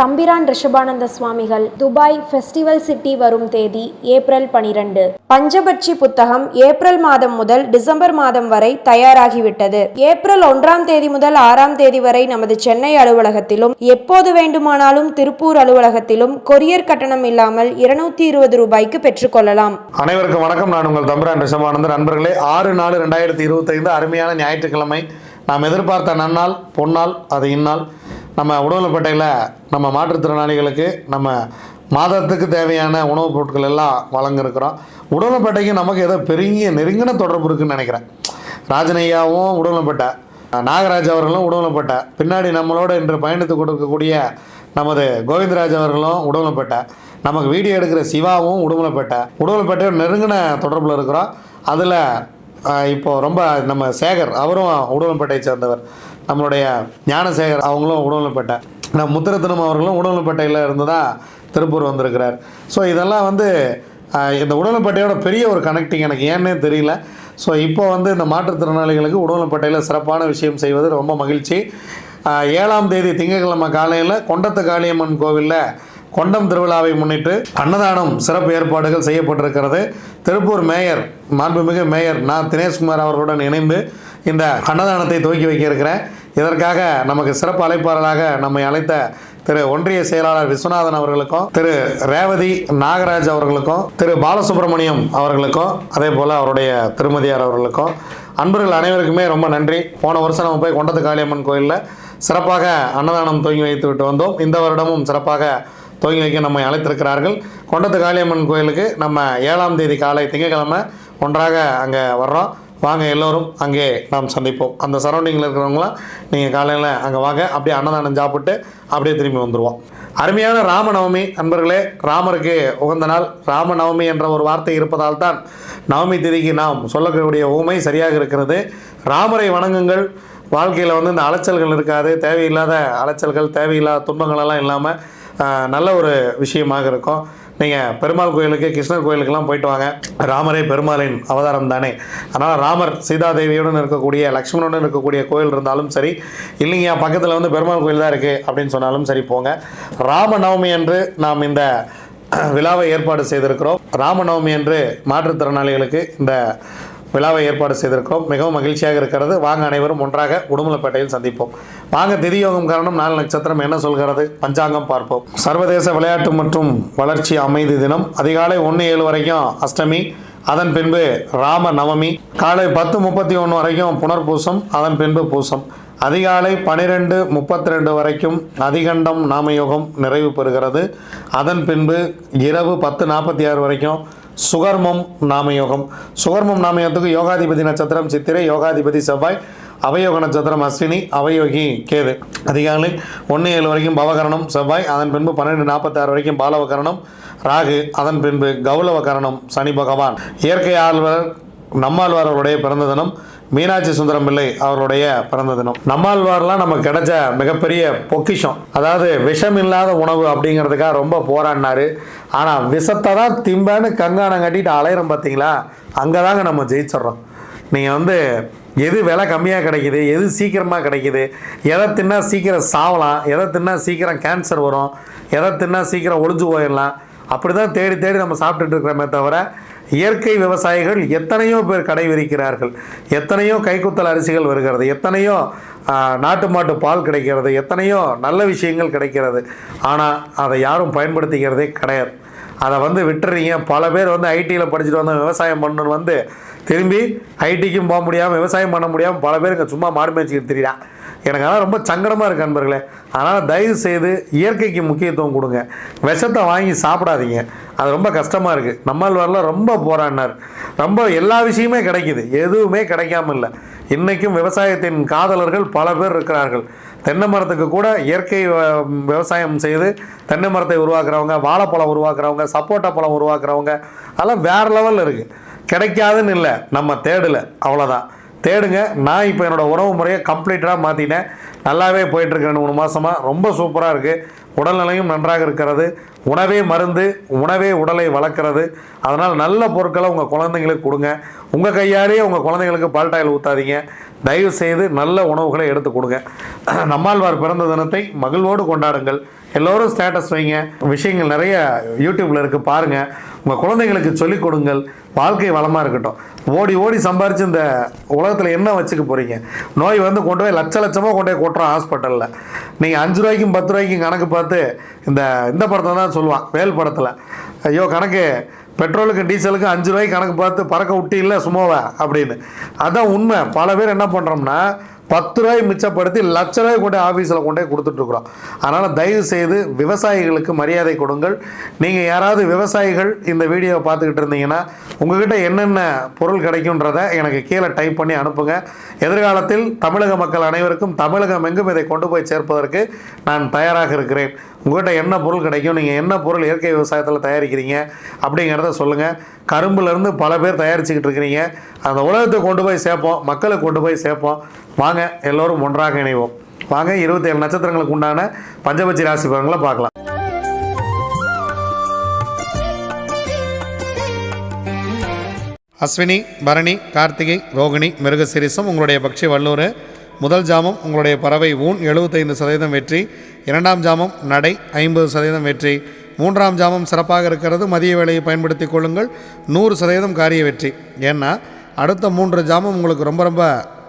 தம்பிரான் ரிஷபானந்த சுவாமிகள் Dubai festival city வரும் தேதி ஏப்ரல் பனிரெண்டு. பஞ்சபட்சி புத்தகம் ஏப்ரல் மாதம் முதல் டிசம்பர் மாதம் வரை தயாராகிவிட்டது. ஏப்ரல் ஒன்றாம் தேதி முதல் ஆறாம் தேதி வரை நமது சென்னை அலுவலகத்திலும் எப்போது வேண்டுமானாலும் திருப்பூர் அலுவலகத்திலும் கொரியர் கட்டணம் இல்லாமல் இருநூத்தி இருபது ரூபாய்க்கு பெற்றுக்கொள்ளலாம் அனைவருக்கும் வணக்கம். நான் உங்கள் தம்பிரான் ரிஷபானந்தர் நண்பர்களே ஆறு நாலு ரெண்டாயிரத்தி இருபத்தைந்து அருமையான ஞாயிற்றுக்கிழமை நாம் எதிர்பார்த்த நன்னாள் பொன்னாள் அது இந்நாள். நம்ம உடவுலப்பேட்டையில் நம்ம மாற்றுத்திறனாளிகளுக்கு நம்ம மாதத்துக்கு தேவையான உணவுப் பொருட்கள் எல்லாம் வழங்கிருக்கிறோம் உடவுலப்பேட்டைக்கு நமக்கு ஏதோ பெரிய நெருங்கின தொடர்பு இருக்குன்னு நினைக்கிறேன். ராஜனையாவும் உடவுலப்பேட்டை நாகராஜ் அவர்களும் உடவுலப்பேட்டை பின்னாடி நம்மளோட இன்று பயணித்து கொடுக்கக்கூடிய நமது கோவிந்தராஜ் அவர்களும் உடவுலப்பேட்டை நமக்கு வீடியோ எடுக்கிற சிவாவும் உடுமலைப்பேட்டை உடுமலைப்பேட்டையோட நெருங்கின தொடர்பில் இருக்கிறோம். அதில் இப்போது ரொம்ப நம்ம சேகர் அவரும் உடுமலைப்பேட்டையை சேர்ந்தவர். நம்மளுடைய ஞானசேகர் அவங்களும் உடல்நலப்பட்ட நம்ம முத்திரத்தினம் அவர்களும் உடல்நலப்பட்டையில் இருந்து தான் திருப்பூர் வந்திருக்கிறார். ஸோ இதெல்லாம் வந்து இந்த உடல்நலப்பட்டையோட பெரிய ஒரு கனெக்டிங் எனக்கு ஏன்னே தெரியல. ஸோ இப்போ வந்து இந்த மாற்றுத்திறனாளிகளுக்கு உடல்நலப்பட்டையில் சிறப்பான விஷயம் செய்வது ரொம்ப மகிழ்ச்சி. ஏழாம் தேதி திங்கட்கிழமை காலையில் கொண்டத்து காளியம்மன் கோவிலில் கொண்டம் திருவிழாவை முன்னிட்டு அன்னதானம் சிறப்பு ஏற்பாடுகள் செய்யப்பட்டிருக்கிறது. திருப்பூர் மேயர் மாண்புமிகு மேயர் நான் தினேஷ்குமார் அவர்களுடன் இணைந்து இந்த அன்னதானத்தை துவக்கி வைக்க இருக்கிறேன். இதற்காக நமக்கு சிறப்பு அழைப்பாளராக நம்மை அழைத்த திரு ஒன்றிய செயலாளர் விஸ்வநாதன் அவர்களுக்கும் திரு ரேவதி நாகராஜ் அவர்களுக்கும் திரு பாலசுப்ரமணியம் அவர்களுக்கும் அதே போல் அவருடைய திருமதியார் அவர்களுக்கும் அன்பர்கள் அனைவருக்குமே ரொம்ப நன்றி. போன வருஷம் நம்ம போய் கொண்டத்து காளியம்மன் கோயிலில் சிறப்பாக அன்னதானம் துவங்கி வைத்து விட்டு வந்தோம். இந்த வருடமும் சிறப்பாக துவங்கி வைக்க நம்மை அழைத்திருக்கிறார்கள். கொண்டத்து காளியம்மன் கோயிலுக்கு நம்ம ஏழாம் தேதி காலை திங்கக்கிழமை ஒன்றாக அங்கே வர்றோம். வாங்க எல்லோரும் அங்கே நாம் சந்திப்போம். அந்த சரௌண்டிங்கில் இருக்கிறவங்களாம் நீங்கள் காலையில் அங்கே வாங்க. அப்படியே அன்னதானம் சாப்பிட்டு அப்படியே திரும்பி வந்துடுவோம் அருமையான ராமநவமி நண்பர்களே ராமருக்கு உகந்த நாள். ராமநவமி என்ற ஒரு வார்த்தை இருப்பதால் தான் நவமி திதிக்கு நாம் சொல்லக்கூடிய ஊமை சரியாக இருக்கிறது. ராமரை வணங்குங்கள். வாழ்க்கையில் வந்து இந்த அலைச்சல்கள் இருக்காது. தேவையில்லாத அலைச்சல்கள் தேவையில்லாத துன்பங்கள் எல்லாம் இல்லாமல் நல்ல ஒரு விஷயமாக இருக்கும். நீங்கள் பெருமாள் கோயிலுக்கு கிருஷ்ணர் கோயிலுக்கெல்லாம் போயிட்டு வாங்க. ராமரே பெருமாளின் அவதாரம் தானே. அதனால் ராமர் சீதாதேவியுடன் இருக்கக்கூடிய லக்ஷ்மணுடன் இருக்கக்கூடிய கோயில் இருந்தாலும் சரி இல்லைங்க பக்கத்தில் வந்து பெருமாள் கோயில் தான் இருக்குது அப்படின்னு சொன்னாலும் சரி போங்க. ராமநவமி என்று நாம் இந்த விழாவை ஏற்பாடு செய்திருக்கிறோம். ராமநவமி என்று மாற்றுத்திறனாளிகளுக்கு இந்த விழாவை ஏற்பாடு செய்திருக்கிறோம். மிகவும் மகிழ்ச்சியாக இருக்கிறது. வாங்க அனைவரும் ஒன்றாக உடுமலைப்பேட்டையில் சந்திப்போம். வாங்க திதியோகம் காரணம் நாலு நட்சத்திரம் என்ன சொல்கிறது? பஞ்சாங்கம் பார்ப்போம். சர்வதேச விளையாட்டு மற்றும் வளர்ச்சி அமைதி தினம். அதிகாலை ஒன்று ஏழு வரைக்கும் அஷ்டமி. அதன் பின்பு ராம நவமி காலை பத்து முப்பத்தி ஒன்று வரைக்கும் புனர்பூசம். அதன் பின்பு பூசம். அதிகாலை பனிரெண்டு முப்பத்தி ரெண்டு வரைக்கும் அதிகண்டம் நாமயோகம் நிறைவு பெறுகிறது. அதன் பின்பு இரவு பத்து நாற்பத்தி ஆறு வரைக்கும் சுகர்மம் நாமயோகம். சுகர்மம் நாமயோகத்துக்கு யோகாதிபதி நட்சத்திரம் சித்திரை யோகாதிபதி செவ்வாய் அவயோக நட்சத்திரம் அஸ்வினி அவயோகி கேது. அதிகாலை ஒன்று ஏழு வரைக்கும் பவகரணம் செவ்வாய் அதன் பின்பு பன்னெண்டு நாற்பத்தாறு வரைக்கும் பாலவகரணம் ராகு அதன் பின்பு கௌலவகரணம் சனி பகவான். இயற்கை ஆழ்வர் நம்மாழ்வார் அவருடைய பிறந்த தினம் மீனாட்சி சுந்தரம் பிள்ளை அவருடைய பிறந்த தினம். நம்மாழ்வார்லாம் நமக்கு கிடைச்ச மிகப்பெரிய பொக்கிஷம். அதாவது விஷம் இல்லாத உணவு அப்படிங்கிறதுக்காக ரொம்ப போராடினாரு. ஆனால் விஷத்தை தான் திம்பன்னு கங்காணம் கட்டிட்டு அலையிறோம் பார்த்தீங்களா அங்கே தாங்க நம்ம ஜெயிச்சிடுறோம். நீங்கள் வந்து எது விலை கம்மியாக கிடைக்குது எது சீக்கிரமாக கிடைக்குது எதை தின்னா சீக்கிரம் சாவலாம் எதை தின்னா சீக்கிரம் கேன்சர் வரும் எதை தின்னா சீக்கிரம் ஒழிஞ்சு போயிடலாம் அப்படி தான் தேடி தேடி நம்ம சாப்பிட்டுட்டு இருக்கிறோமே தவிர இயற்கை விவசாயிகள் எத்தனையோ பேர் கடை விரிக்கிறார்கள். எத்தனையோ கைக்குத்தல் அரிசிகள் வருகிறது. எத்தனையோ நாட்டு மாட்டு பால் கிடைக்கிறது. எத்தனையோ நல்ல விஷயங்கள் கிடைக்கிறது. ஆனால் அதை யாரும் பயன்படுத்திக்கிறதே கிடையாது. அதை வந்து விட்டுறீங்க. பல பேர் வந்து ஐடியில் படிச்சுட்டு வந்து விவசாயம் பண்ணணும்னு வந்து திரும்பி ஐடிக்கும் போக முடியாமல் விவசாயம் பண்ண முடியாமல் பல பேர் இங்கே சும்மா மாடு மேய்ச்சிக்கிட்டு தெரியா எனக்கு அதெல்லாம் ரொம்ப சங்கடமாக இருக்குது நண்பர்களே. அதனால் தயவு செய்து இயற்கைக்கு முக்கியத்துவம் கொடுங்க. விஷத்தை வாங்கி சாப்பிடாதீங்க. அது ரொம்ப கஷ்டமாக இருக்குது நம்மாழ்வாரில் ரொம்ப போராடினார். ரொம்ப எல்லா விஷயமே கிடைக்குது. எதுவுமே கிடைக்காம இல்லை. இன்றைக்கும் விவசாயத்தின் காதலர்கள் பல பேர் இருக்கிறார்கள். தென்னை மரத்துக்கு கூட இயற்கை விவசாயம் செய்து தென்னை மரத்தை உருவாக்குறவங்க வாழைப்பழம் உருவாக்குறவங்க சப்போட்டா பழம் உருவாக்குறவங்க அதெல்லாம் வேறு லெவலில் இருக்குது கிடைக்காதுன்னு இல்லை. நம்ம தேடலை. அவ்வளோதான் தேடுங்க. நான் இப்போ என்னோடய உணவு முறையை கம்ப்ளீட்டாக மாற்றினேன் நல்லாவே போயிட்டுருக்கு ரெண்டு மூணு மாதமாக ரொம்ப சூப்பராக இருக்குது உடல்நிலையும் நன்றாக இருக்கிறது. உணவே மருந்து உணவே உடலை வளர்க்குறது. அதனால் நல்ல பொருட்களை உங்கள் குழந்தைங்களுக்கு கொடுங்க. உங்கள் கையாலேயே உங்கள் குழந்தைங்களுக்கு பால்டாயில் ஊற்றாதீங்க தயவு செய்து நல்ல உணவுகளை எடுத்து கொடுங்க. நம்மாழ்வார் பிறந்த தினத்தை மகிழ்வோடு கொண்டாடுங்கள். எல்லோரும் ஸ்டேட்டஸ் வைங்க. விஷயங்கள் நிறைய யூடியூப்பில் இருக்குது பாருங்கள் உங்கள் குழந்தைங்களுக்கு சொல்லிக் கொடுங்கள். வாழ்க்கை வளமாக இருக்கட்டும். ஓடி ஓடி சம்பாரித்து இந்த உலகத்தில் என்ன வச்சுக்க போகிறீங்க நோய் வந்து கொண்டு போய் லட்ச லட்சமாக கொண்டு போய் கொட்டுறோம் ஹாஸ்பிட்டலில் நீங்கள் அஞ்சு ரூபாய்க்கும் பத்து ரூபாய்க்கும் கணக்கு பார்த்து இந்த இந்த படத்தை தான் சொல்லுவான் வேல் படத்தில். ஐயோ கணக்கு. பெட்ரோலுக்கு டீசலுக்கு அஞ்சு ரூபாய்க்கு கணக்கு பார்த்து பறக்க விட்டி இல்லை சும்மாவா அப்படின்னு. அதான் உண்மை. பல பேர் என்ன பண்ணுறோம்னா பத்து ரூபாய் மிச்சப்படுத்தி லட்ச ரூபாய் கொண்டு ஆஃபீஸில் கொண்டு போய் கொடுத்துட்ருக்குறோம். அதனால் தயவு செய்து விவசாயிகளுக்கு மரியாதை கொடுங்கள். நீங்கள் யாராவது விவசாயிகள் இந்த வீடியோவை பார்த்துக்கிட்டு இருந்தீங்கன்னா உங்ககிட்ட என்னென்ன பொருள் கிடைக்குன்றதை எனக்கு கீழே டைப் பண்ணி அனுப்புங்க. எதிர்காலத்தில் தமிழக மக்கள் அனைவருக்கும் தமிழகம் எங்கும் இதை கொண்டு போய் சேர்ப்பதற்கு நான் தயாராக இருக்கிறேன். உங்கள்கிட்ட என்ன பொருள் கிடைக்கும் நீங்கள் என்ன பொருள் இயற்கை விவசாயத்தில் தயாரிக்கிறீங்க அப்படிங்கிறத சொல்லுங்கள் கரும்புலேருந்து பல பேர் தயாரிச்சுக்கிட்டு இருக்கிறீங்க. அந்த உலகத்தை கொண்டு போய் சேர்ப்போம் மக்களை கொண்டு போய் சேர்ப்போம். வாங்க எல்லோரும் ஒன்றாக இணைவோம். வாங்க இருபத்தேழு நட்சத்திரங்களுக்கு உண்டான பஞ்சபட்சி ராசி பலன்களை பார்க்கலாம். அஸ்வினி பரணி கார்த்திகை ரோகிணி மிருகசிரிசம் உங்களுடைய பக்ஷி வல்லூர். முதல் ஜாமம் உங்களுடைய பறவை ஊன் எழுபத்தைந்து சதவீதம் வெற்றி. இரண்டாம் ஜாமம் நடை ஐம்பது சதவீதம் வெற்றி. மூன்றாம் ஜாமம் சிறப்பாக இருக்கிறது மதிய வேலையை பயன்படுத்தி கொள்ளுங்கள். நூறு சதவீதம் காரிய வெற்றி. ஏன்னா அடுத்த மூன்று ஜாமம் உங்களுக்கு ரொம்ப ரொம்ப